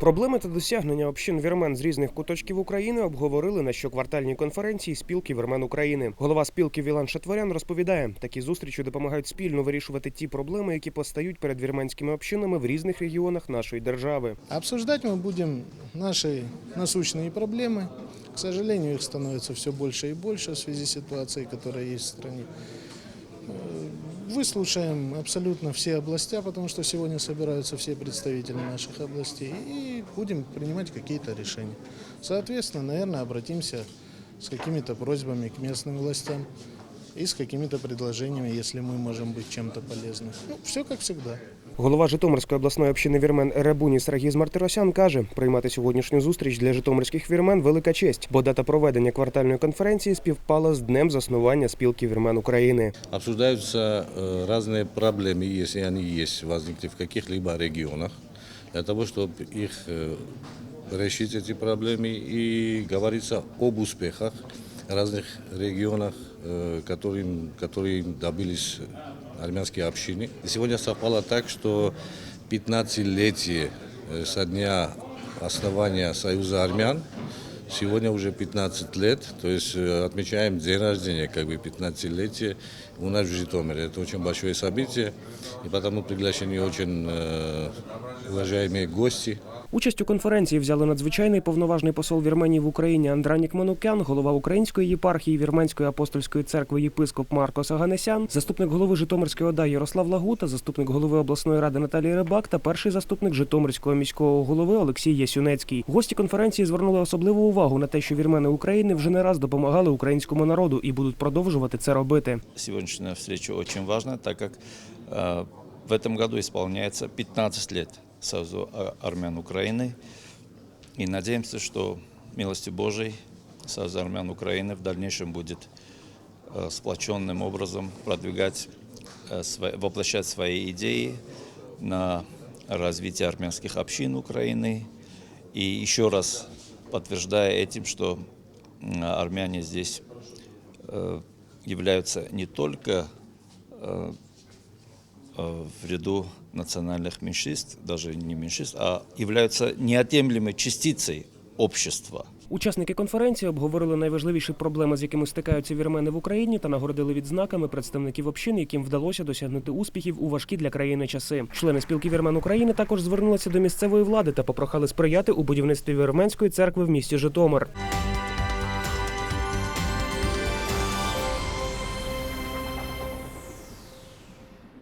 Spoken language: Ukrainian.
Проблеми та досягнення общин вірмен з різних куточків України обговорили на щоквартальній конференції спілки вірмен України. Голова спілки Вілан Шатворян розповідає, такі зустрічі допомагають спільно вирішувати ті проблеми, які постають перед вірменськими общинами в різних регіонах нашої держави. Обсуждать мы будем наши насущные проблемы. К сожалению, их становится все больше и больше в связи с ситуацией, которая есть в стране. Э, Выслушаем абсолютно все областя, потому что сегодня собираются все представители наших областей, и будем принимать какие-то решения. Соответственно, наверное, обратимся с какими-то просьбами к местным властям и с какими-то предложениями, если мы можем быть чем-то полезны. Ну, все как всегда. Голова Житомирської обласної общини вірмен Ребуніс Рагіз Мартиросян каже, приймати сьогоднішню зустріч для житомирських вірмен велика честь, бо дата проведення квартальної конференції співпала з днем заснування спілки вірмен України. Обсуждаются э, разные проблемы, если они есть, возникли в каких-либо регионах, для того, чтобы их э, решить эти проблемы и говорится об успехах разных регионах, э, которым, которые добились армянские общины. И сегодня совпало так, что 15-летие э, со дня основания Союза армян Сегодня уже 15 лет, то есть э, отмечаем день рождения, как бы 15-летие у нас в Житомире. Это очень большое событие, и потому приглашены очень э, уважаемые гости. Участь у конференції взяли надзвичайний повноважний посол Вірменії в Україні Андранік Манукян, голова Української єпархії Вірменської апостольської церкви єпископ Марко Саганесян, заступник голови Житомирської ОДА Ярослав Лагута, заступник голови обласної ради Наталія Рибак та перший заступник Житомирського міського голови Олексій Ясюнецький. Гості конференції звернули особливу увагу на те, що вірмени України вже не раз допомагали українському народу і будуть продовжувати це робити. Сегодняшняя встреча очень важна, так как э, в этом году исполняется 15 лет Союзу армян Украины. И надеемся, что милостью Божией Союз армян Украины в дальнейшем будет э, сплоченным образом продвигать, э, воплощать свои идеи на развитие армянских общин Украины. И еще раз подтверждая этим, что армяне здесь э, являются не только в ряду национальных меньшинств, даже не меньшинств, а являются неотъемлемой частицей общества. Учасники конференції обговорили найважливіші проблеми, з якими стикаються вірмени в Україні, та нагородили відзнаками представників общин, яким вдалося досягнути успіхів у важкі для країни часи. Члени спілки вірмен України також звернулися до місцевої влади та попрохали сприяти у будівництві вірменської церкви в місті Житомир.